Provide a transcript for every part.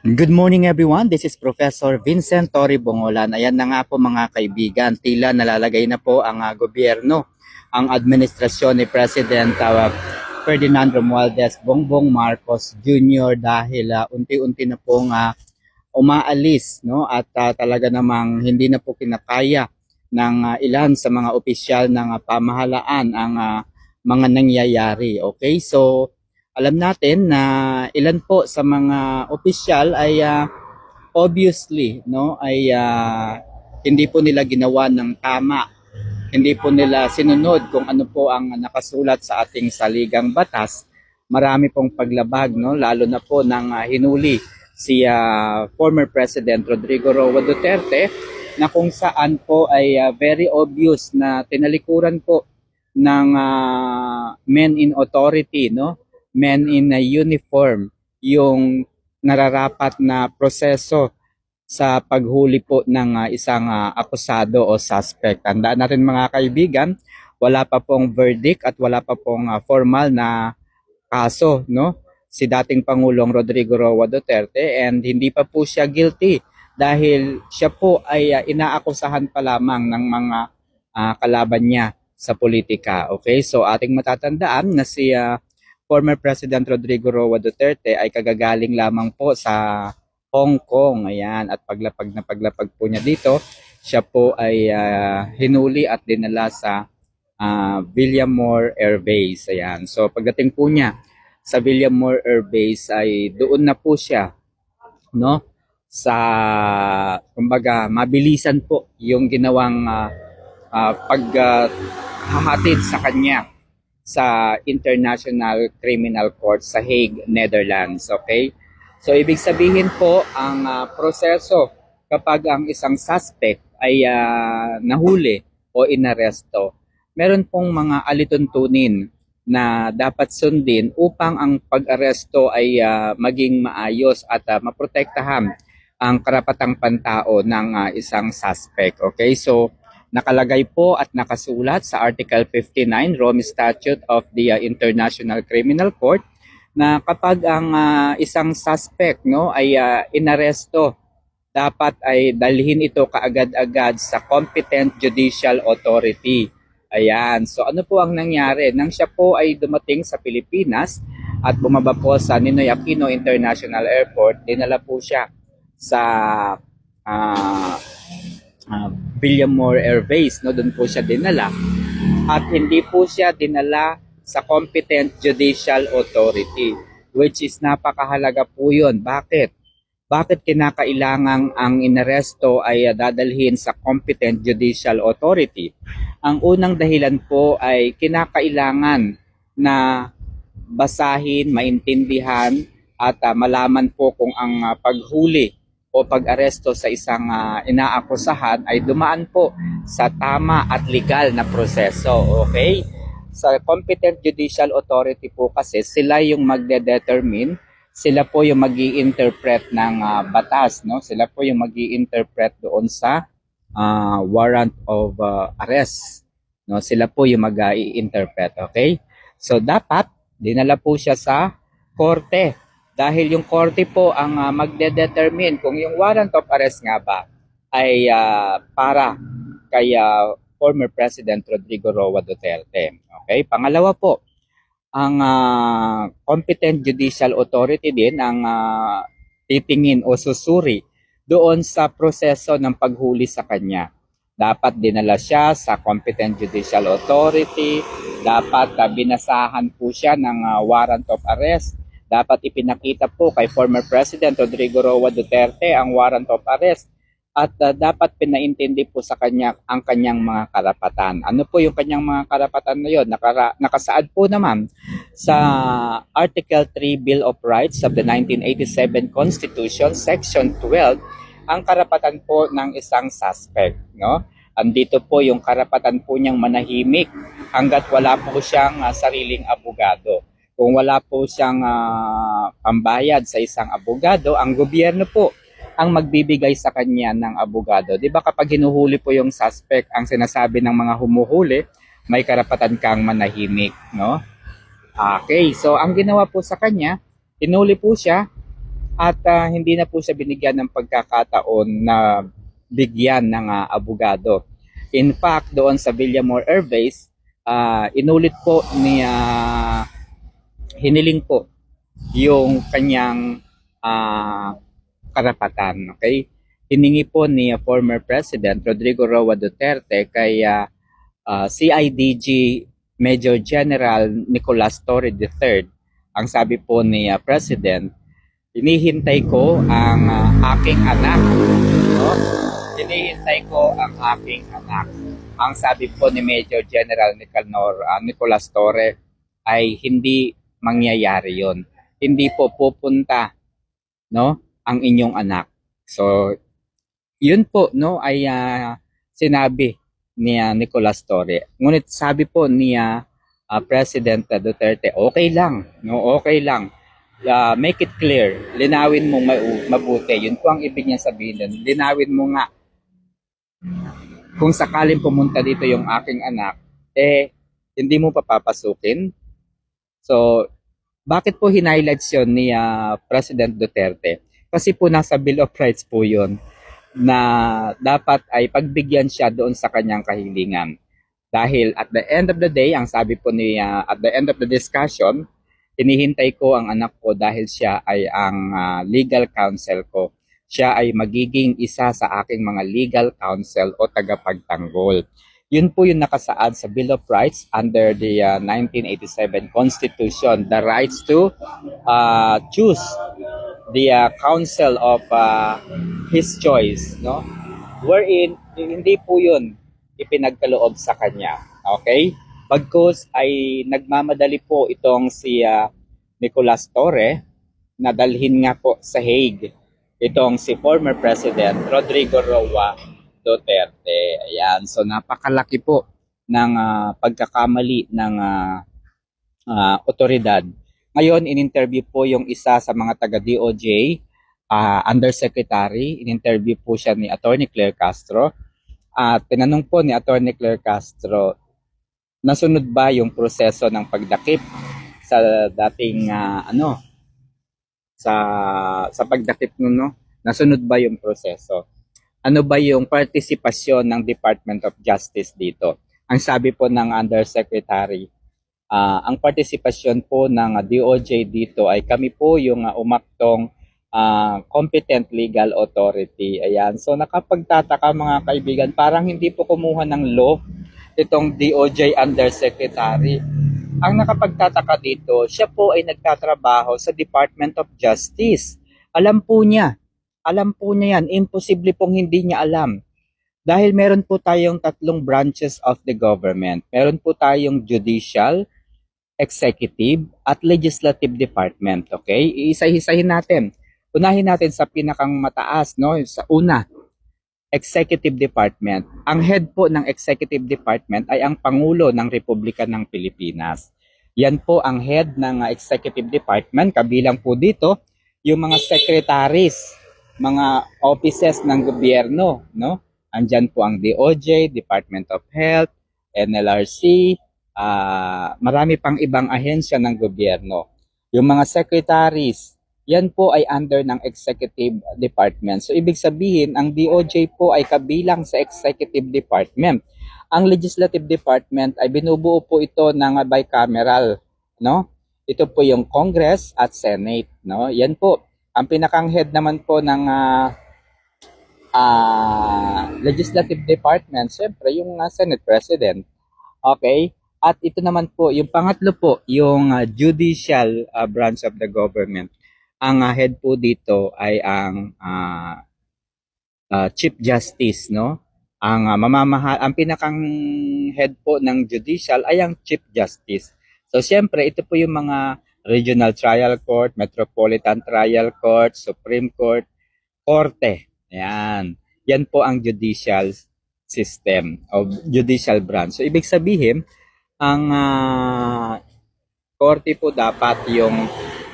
Good morning everyone. This is Professor Vincent Tori Bongolan. Ayan na nga po mga kaibigan, tila nalalagay na po ang ah, gobyerno, ang administrasyon ni President ah, Ferdinand Romualdez Bongbong Marcos Jr. dahil ah, unti-unti na pong ah, umaalis no at ah, talaga namang hindi na po kinakaya ng ah, ilan sa mga opisyal ng ah, pamahalaan ang ah, mga nangyayari. Okay? So alam natin na ilan po sa mga opisyal ay ah, obviously no ay ah, hindi po nila ginawa ng tama. Hindi po nila sinunod kung ano po ang nakasulat sa ating saligang batas. Marami pong paglabag no lalo na po ng ah, hinuli si ah, former President Rodrigo Roa Duterte na kung saan po ay ah, very obvious na tinalikuran po ng ah, men in authority no men in a uniform yung nararapat na proseso sa paghuli po ng ah, isang ah, akusado o suspect. Tandaan natin mga kaibigan, wala pa pong verdict at wala pa pong ah, formal na kaso, no? Si dating Pangulong Rodrigo Roa Duterte and hindi pa po siya guilty dahil siya po ay ah, inaakusahan pa lamang ng mga ah, kalaban niya sa politika. Okay? So ating matatandaan na si ah, former President Rodrigo Roa Duterte ay kagagaling lamang po sa Hong Kong. Ayan, at paglapag na paglapag po niya dito, siya po ay ah, hinuli at dinala sa ah, Villamor Air Base. Ayan. So pagdating po niya sa Villamor Air Base ay doon na po siya no sa kumbaga mabilisan po yung ginawang ah, ah, pag ah, hahatid sa kanya sa International Criminal Court sa Hague, Netherlands. Okay? So, ibig sabihin po, ang ah, proseso kapag ang isang suspect ay ah, nahuli o inaresto, meron pong mga alituntunin na dapat sundin upang ang pag-aresto ay ah, maging maayos at ah, maprotektahan ang karapatang pantao ng ah, isang suspect. Okay? So, nakalagay po at nakasulat sa Article 59 Rome Statute of the uh, International Criminal Court na kapag ang uh, isang suspect no ay uh, inaresto dapat ay dalhin ito kaagad-agad sa competent judicial authority. Ayan. So ano po ang nangyari? Nang siya po ay dumating sa Pilipinas at bumaba po sa Ninoy Aquino International Airport, dinala po siya sa ah, uh, Villamor Air Base, no? Doon po siya dinala. At hindi po siya dinala sa competent judicial authority, which is napakahalaga po yun. Bakit? Bakit kinakailangang ang inaresto ay uh, dadalhin sa competent judicial authority? Ang unang dahilan po ay kinakailangan na basahin, maintindihan at uh, malaman po kung ang uh, paghuli o pag-aresto sa isang uh, inaakusahan ay dumaan po sa tama at legal na proseso. Okay? Sa competent judicial authority po kasi sila yung magde-determine, sila po yung mag interpret ng uh, batas, no? Sila po yung mag interpret doon sa uh, warrant of uh, arrest. No? Sila po yung mag interpret okay? So dapat dinala po siya sa korte dahil yung korte po ang uh, magde-determine kung yung warrant of arrest nga ba ay uh, para kay uh, former President Rodrigo Roa Duterte. Okay? Pangalawa po, ang uh, competent judicial authority din ang uh, titingin o susuri doon sa proseso ng paghuli sa kanya. Dapat dinala siya sa competent judicial authority, dapat uh, binasahan po siya ng uh, warrant of arrest, dapat ipinakita po kay former President Rodrigo Roa Duterte ang warrant of arrest at uh, dapat pinaintindi po sa kanya ang kanyang mga karapatan. Ano po yung kanyang mga karapatan na yun? Nakara- nakasaad po naman sa Article 3 Bill of Rights of the 1987 Constitution, Section 12, ang karapatan po ng isang suspect. No? Andito po yung karapatan po niyang manahimik hanggat wala po siyang uh, sariling abogado kung wala po siyang uh, pambayad sa isang abogado, ang gobyerno po ang magbibigay sa kanya ng abogado. 'Di ba kapag hinuhuli po yung suspect, ang sinasabi ng mga humuhuli, may karapatan kang manahimik, no? Okay, so ang ginawa po sa kanya, hinuli po siya at ah, hindi na po siya binigyan ng pagkakataon na bigyan ng ah, abogado. In fact, doon sa Villamor Air Base, ah, inulit po ni ah, hiniling po yung kanyang ah, karapatan. Okay? Hiningi po ni former President Rodrigo Roa Duterte kay ah, ah, CIDG Major General Nicolas Torre III. Ang sabi po ni ah, President, hinihintay ko ang ah, aking anak. No? Hinihintay ko ang aking anak. Ang sabi po ni Major General Nicanor, ah, Nicolas Torre ay hindi mangyayari yon. Hindi po pupunta no ang inyong anak. So yun po no ay ah, sinabi ni ah, Nicolas Torre. Ngunit sabi po ni ah, President Duterte, okay lang, no, okay lang. Ah, make it clear, linawin mo ma- mabuti. Yun po ang ibig niya sabihin. Linawin mo nga kung sakaling pumunta dito yung aking anak, eh, hindi mo papapasukin. So, bakit po hinighlights yun ni ah, President Duterte? Kasi po nasa Bill of Rights po yun na dapat ay pagbigyan siya doon sa kanyang kahilingan. Dahil at the end of the day, ang sabi po ni ah, at the end of the discussion, hinihintay ko ang anak ko dahil siya ay ang ah, legal counsel ko. Siya ay magiging isa sa aking mga legal counsel o tagapagtanggol. Yun po yung nakasaad sa Bill of Rights under the ah, 1987 Constitution, the rights to ah, choose the ah, counsel of ah, his choice, no? Wherein hindi po 'yun ipinagkaloob sa kanya. Okay? Pagkos ay nagmamadali po itong si ah, Nicolas Torre na dalhin nga po sa Hague itong si former President Rodrigo Roa Duterte. Ayan, so napakalaki po ng ah, pagkakamali ng ah, ah, otoridad. Ngayon, in-interview po yung isa sa mga taga-DOJ, ah, undersecretary, in-interview po siya ni Attorney Claire Castro. At tinanong po ni Attorney Claire Castro, nasunod ba yung proseso ng pagdakip sa dating ah, ano sa sa pagdakip nun, no? Nasunod ba yung proseso? Ano ba yung partisipasyon ng Department of Justice dito? Ang sabi po ng Undersecretary, ah, ang partisipasyon po ng DOJ dito ay kami po yung ah, umaktong ah, competent legal authority. Ayan. So nakapagtataka mga kaibigan, parang hindi po kumuha ng law itong DOJ Undersecretary. Ang nakapagtataka dito, siya po ay nagtatrabaho sa Department of Justice. Alam po niya. Alam po niya yan. Imposible pong hindi niya alam. Dahil meron po tayong tatlong branches of the government. Meron po tayong judicial, executive, at legislative department. Okay? Iisa-isahin natin. Unahin natin sa pinakang mataas, no? Sa una, Executive Department. Ang head po ng Executive Department ay ang Pangulo ng Republika ng Pilipinas. Yan po ang head ng uh, Executive Department. Kabilang po dito yung mga secretaries, mga offices ng gobyerno, no? Andyan po ang DOJ, Department of Health, NLRC, ah, marami pang ibang ahensya ng gobyerno. Yung mga secretaries, yan po ay under ng executive department. So ibig sabihin, ang DOJ po ay kabilang sa executive department. Ang legislative department ay binubuo po ito ng bicameral, no? Ito po yung Congress at Senate, no? Yan po. Ang pinakang head naman po ng ah, ah, legislative department, syempre yung ah, Senate President. Okay? At ito naman po, yung pangatlo po, yung ah, judicial ah, branch of the government ang uh, head po dito ay ang ah, ah, Chief Justice, no? Ang uh, mamamahal, ang pinakang head po ng judicial ay ang Chief Justice. So siyempre, ito po yung mga Regional Trial Court, Metropolitan Trial Court, Supreme Court, Korte. Yan. Yan po ang judicial system o judicial branch. So ibig sabihin, ang ah, korte po dapat yung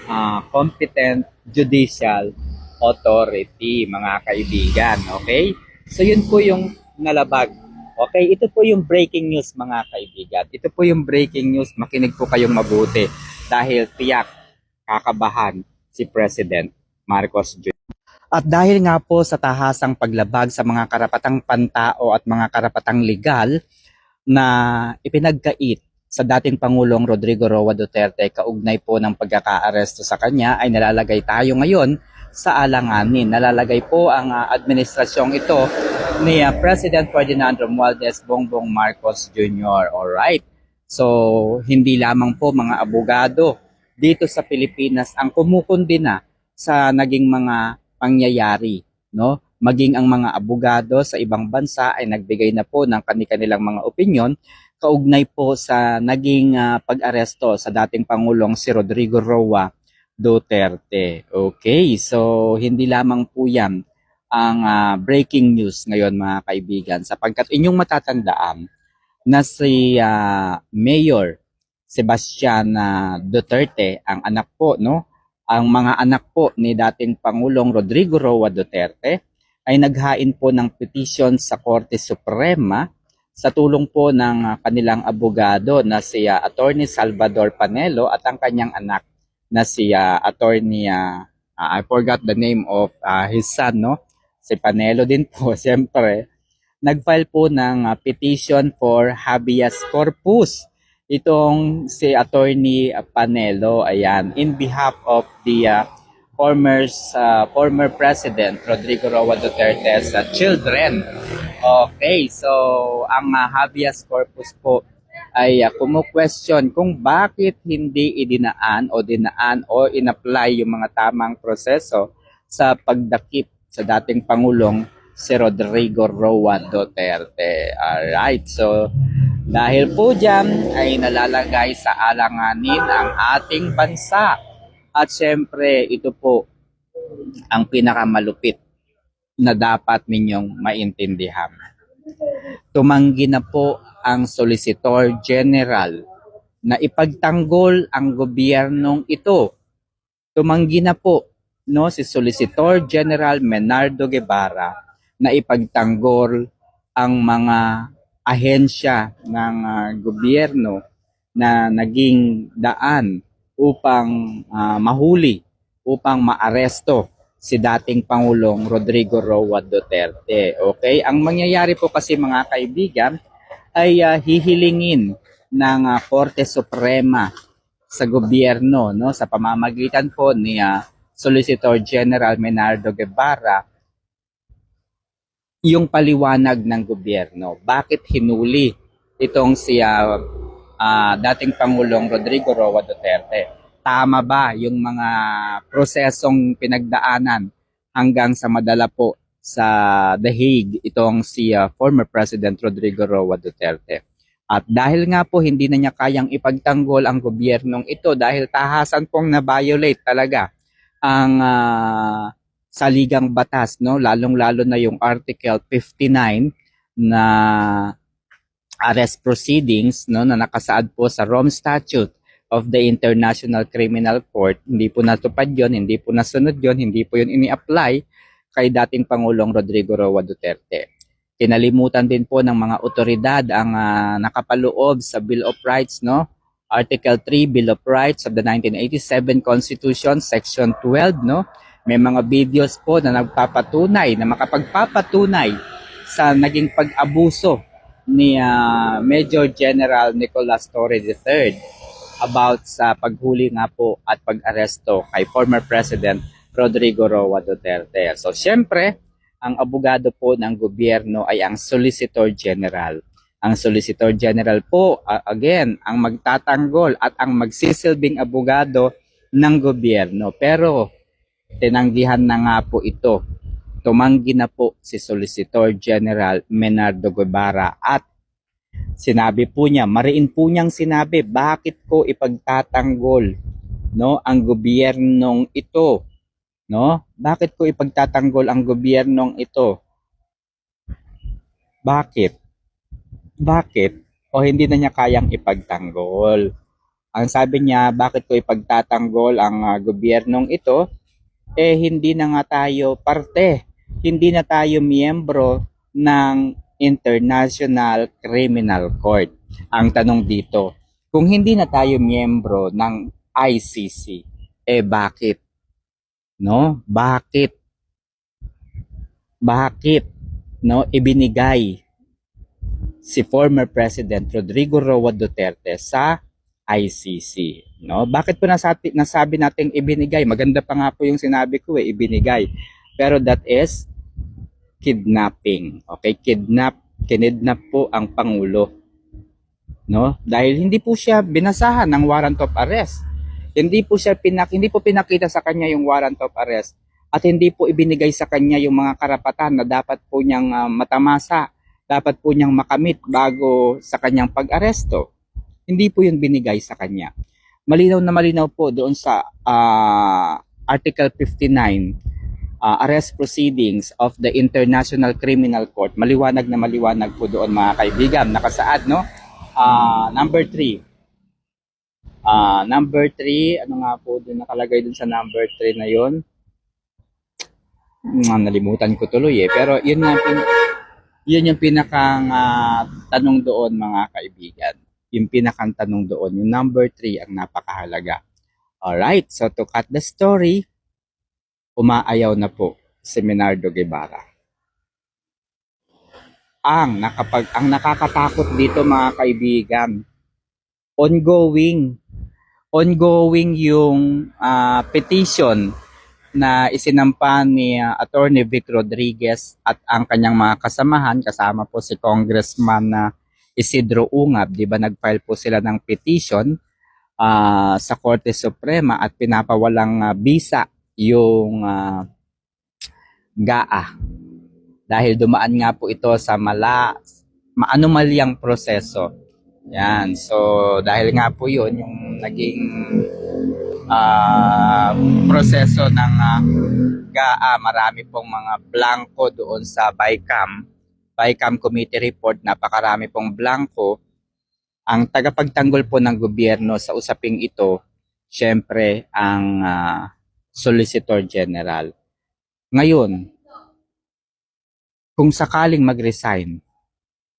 ah, competent judicial authority, mga kaibigan. Okay? So, yun po yung nalabag. Okay? Ito po yung breaking news, mga kaibigan. Ito po yung breaking news. Makinig po kayong mabuti. Dahil tiyak, kakabahan si President Marcos Jr. At dahil nga po sa tahasang paglabag sa mga karapatang pantao at mga karapatang legal na ipinagkait sa dating Pangulong Rodrigo Roa Duterte kaugnay po ng pagkakaaresto sa kanya ay nalalagay tayo ngayon sa alanganin. Nalalagay po ang ah, administrasyong ito ni ah, President Ferdinand Romualdez Bongbong Marcos Jr. Alright. So, hindi lamang po mga abogado dito sa Pilipinas ang kumukundina sa naging mga pangyayari, no? Maging ang mga abogado sa ibang bansa ay nagbigay na po ng kanilang mga opinyon kaugnay po sa naging ah, pag-aresto sa dating Pangulong si Rodrigo Roa Duterte. Okay, so hindi lamang po yan ang ah, breaking news ngayon mga kaibigan sapagkat inyong matatandaan na si ah, Mayor Sebastian ah, Duterte, ang anak po, no? Ang mga anak po ni dating Pangulong Rodrigo Roa Duterte ay naghain po ng petition sa Korte Suprema sa tulong po ng kanilang abogado na si ah, Attorney Salvador Panelo at ang kanyang anak na si ah, Attorney ah, I forgot the name of ah, his son no si Panelo din po siyempre. Nag-file po ng ah, petition for habeas corpus. Itong si Attorney Panelo ayan in behalf of the ah, former ah, former President Rodrigo Roa Duterte's ah, children. Okay, so ang uh, habeas corpus po ay uh, kumu-question kung bakit hindi idinaan o dinaan o inapply yung mga tamang proseso sa pagdakip sa dating Pangulong si Rodrigo Roa Duterte. Alright, so dahil po dyan ay nalalagay sa alanganin ang ating bansa. At syempre, ito po ang pinakamalupit na dapat ninyong maintindihan. Tumanggi na po ang Solicitor General na ipagtanggol ang gobyernong ito. Tumanggi na po no si Solicitor General Menardo Guevara na ipagtanggol ang mga ahensya ng ah, gobyerno na naging daan upang ah, mahuli, upang maaresto si dating Pangulong Rodrigo Roa Duterte. Okay? Ang mangyayari po kasi mga kaibigan ay ah, hihilingin ng ah, Korte Suprema sa gobyerno no sa pamamagitan po ni ah, Solicitor General Menardo Guevara yung paliwanag ng gobyerno. Bakit hinuli itong si ah, ah, dating Pangulong Rodrigo Roa Duterte? Tama ba yung mga prosesong pinagdaanan hanggang sa madala po sa The Hague itong si ah, former President Rodrigo Roa Duterte? At dahil nga po hindi na niya kayang ipagtanggol ang gobyernong ito dahil tahasan pong na-violate talaga ang ah, saligang batas, no? Lalong-lalo na yung Article 59 na arrest proceedings, no, na nakasaad po sa Rome Statute of the International Criminal Court. Hindi po natupad yon, hindi po nasunod yon, hindi po yun ini-apply kay dating Pangulong Rodrigo Roa Duterte. Kinalimutan din po ng mga otoridad ang ah, nakapaloob sa Bill of Rights, no? Article 3 Bill of Rights of the 1987 Constitution, Section 12, no? May mga videos po na nagpapatunay, na makapagpapatunay sa naging pag-abuso ni ah, Major General Nicolas Torre III about sa paghuli nga po at pag-aresto kay former President Rodrigo Roa Duterte. So, syempre, ang abogado po ng gobyerno ay ang Solicitor General. Ang Solicitor General po, a- again, ang magtatanggol at ang magsisilbing abogado ng gobyerno. Pero, tinanggihan na nga po ito. Tumanggi na po si Solicitor General Menardo Guevara at sinabi po niya, mariin po niyang sinabi, bakit ko ipagtatanggol no ang gobyernong ito no bakit ko ipagtatanggol ang gobyernong ito bakit bakit? O hindi na niya kayang ipagtanggol? Ang sabi niya bakit ko ipagtatanggol ang ah, gobyernong ito? Eh hindi na nga tayo parte. Hindi na tayo miyembro ng International Criminal Court. Ang tanong dito, kung hindi na tayo miyembro ng ICC, eh bakit? No? Bakit? Bakit? No? Ibinigay si former President Rodrigo Roa Duterte sa ICC, no? Bakit po nasabi, nasabi nating ibinigay? Maganda pa nga po yung sinabi ko eh, ibinigay. Pero that is kidnapping. Okay, kidnap, kinidnap po ang pangulo. No? Dahil hindi po siya binasahan ng warrant of arrest. Hindi po siya pinak hindi po pinakita sa kanya yung warrant of arrest at hindi po ibinigay sa kanya yung mga karapatan na dapat po niyang ah, matamasa, dapat po niyang makamit bago sa kanyang pag-aresto. Hindi po yun binigay sa kanya. Malinaw na malinaw po doon sa ah, Article 59 uh, arrest proceedings of the International Criminal Court. Maliwanag na maliwanag po doon mga kaibigan. Nakasaad, no? Ah, number 3. Ah, number 3, ano nga po doon nakalagay doon sa number 3 na 'yon? Hmm, nalimutan ko tuloy eh. Pero yun nga yun yung pinakang ah, tanong doon mga kaibigan. Yung pinakang tanong doon, yung number 3 ang napakahalaga. Alright, so to cut the story, umaayaw na po si Menardo Guevara. Ang nakapag ang nakakatakot dito mga kaibigan, ongoing ongoing yung ah, petition na isinampa ni ah, Attorney Vic Rodriguez at ang kanyang mga kasamahan kasama po si Congressman na Isidro Ungab, 'di ba nag-file po sila ng petition ah, sa Korte Suprema at pinapawalang ah, bisa yung ah, GAA dahil dumaan nga po ito sa mala maanumalyang proseso. Yan. So dahil nga po 'yun yung naging ah, proseso ng ah, GAA, marami pong mga blanco doon sa BICAM. BICAM Committee Report, napakarami pong blanco. Ang tagapagtanggol po ng gobyerno sa usaping ito, syempre ang ah, Solicitor General. Ngayon, kung sakaling mag-resign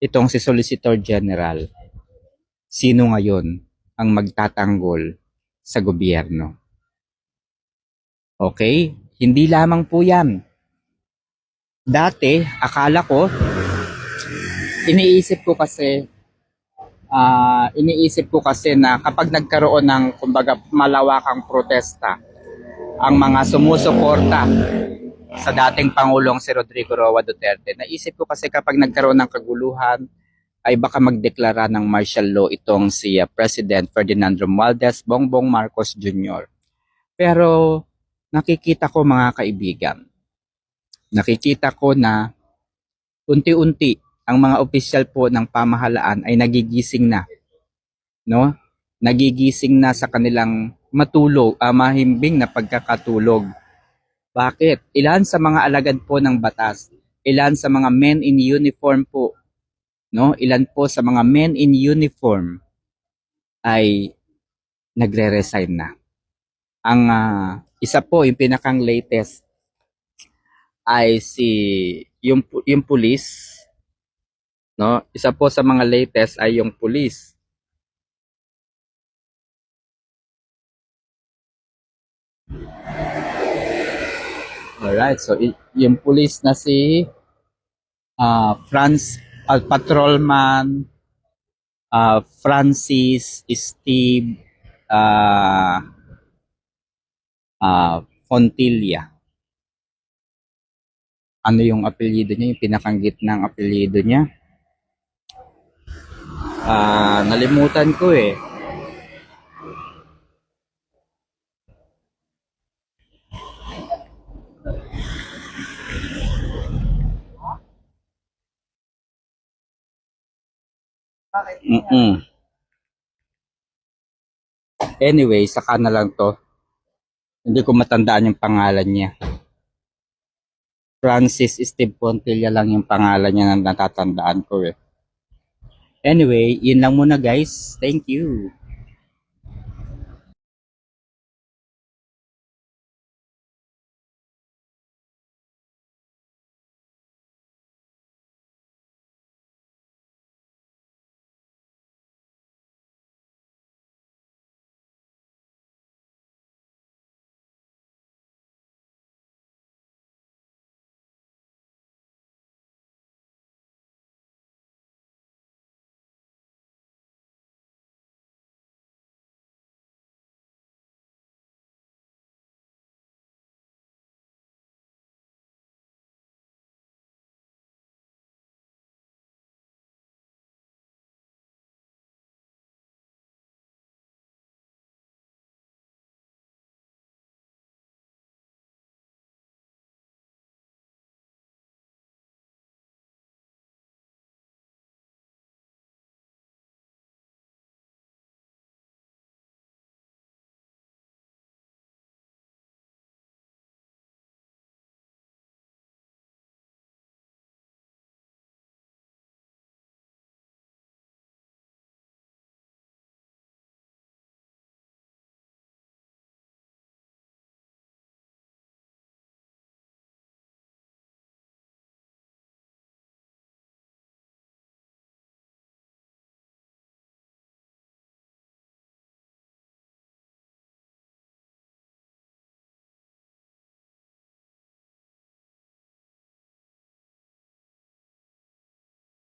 itong si Solicitor General, sino ngayon ang magtatanggol sa gobyerno? Okay? Hindi lamang po yan. Dati, akala ko, iniisip ko kasi, ah, iniisip ko kasi na kapag nagkaroon ng, kumbaga, malawakang protesta, ang mga sumusuporta sa dating Pangulong si Rodrigo Roa Duterte. Naisip ko kasi kapag nagkaroon ng kaguluhan, ay baka magdeklara ng martial law itong si uh, President Ferdinand Romualdez Bongbong Marcos Jr. Pero nakikita ko mga kaibigan, nakikita ko na unti-unti ang mga opisyal po ng pamahalaan ay nagigising na. No? Nagigising na sa kanilang matulog, ah, mahimbing na pagkakatulog. Bakit? Ilan sa mga alagad po ng batas, ilan sa mga men in uniform po, no? Ilan po sa mga men in uniform ay nagre-resign na. Ang ah, isa po, yung pinakang latest ay si yung yung pulis no isa po sa mga latest ay yung pulis Alright, so i- yung pulis na si ah Franz al patrolman ah Francis Steve ah ah Fontilla. Ano yung apelyido niya? Yung pinakanggit ng apelyido niya? Ah, nalimutan ko eh. Mm-mm. Anyway, saka na lang to. Hindi ko matandaan yung pangalan niya. Francis Steve Pontilla lang yung pangalan niya na natatandaan ko eh. Anyway, yun lang muna guys. Thank you.